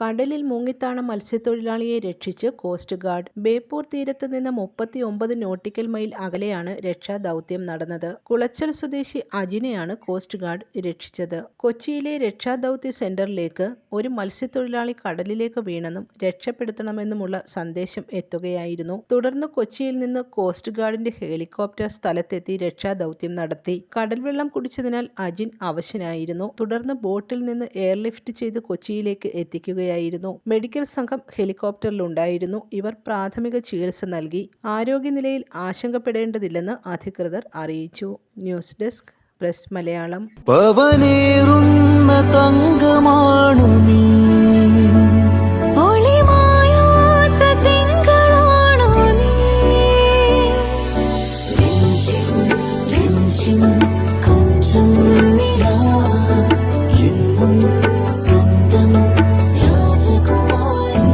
കടലിൽ മുങ്ങിത്താണ മത്സ്യത്തൊഴിലാളിയെ രക്ഷിച്ച് coast guard Beypore തീരത്ത് നിന്ന് മുപ്പത്തി ഒമ്പത് നോട്ടിക്കൽ മൈൽ അകലെയാണ് രക്ഷാദൗത്യം നടന്നത്. കുളച്ചൽ സ്വദേശി അജിനെയാണ് കോസ്റ്റ് ഗാർഡ് രക്ഷിച്ചത്. കൊച്ചിയിലെ രക്ഷാദൗത്യ സെന്ററിലേക്ക് ഒരു മത്സ്യത്തൊഴിലാളി കടലിലേക്ക് വീണെന്നും രക്ഷപ്പെടുത്തണമെന്നുമുള്ള സന്ദേശം എത്തുകയായിരുന്നു. തുടർന്ന് കൊച്ചിയിൽ നിന്ന് കോസ്റ്റ് ഗാർഡിന്റെ ഹെലികോപ്റ്റർ സ്ഥലത്തെത്തി രക്ഷാദൗത്യം നടത്തി. കടൽവെള്ളം കുടിച്ചതിനാൽ അജിൻ അവശനായിരുന്നു. തുടർന്ന് ബോട്ടിൽ നിന്ന് എയർലിഫ്റ്റ് ചെയ്ത് കൊച്ചിയിലേക്ക് എത്തിക്കുകയായിരുന്നു മെഡിക്കൽ സംഘം ഹെലികോപ്റ്ററിലുണ്ടായിരുന്നു. ഇവർ പ്രാഥമിക ചികിത്സ നൽകി. ആരോഗ്യനിലയിൽ ആശങ്കപ്പെടേണ്ടതില്ലെന്ന് അധികൃതർ അറിയിച്ചു. News desk press Malayalam. പവനേറുന്ന തങ്കമാണു നീ. ഒളിമായാത്ത രാജകുമാരി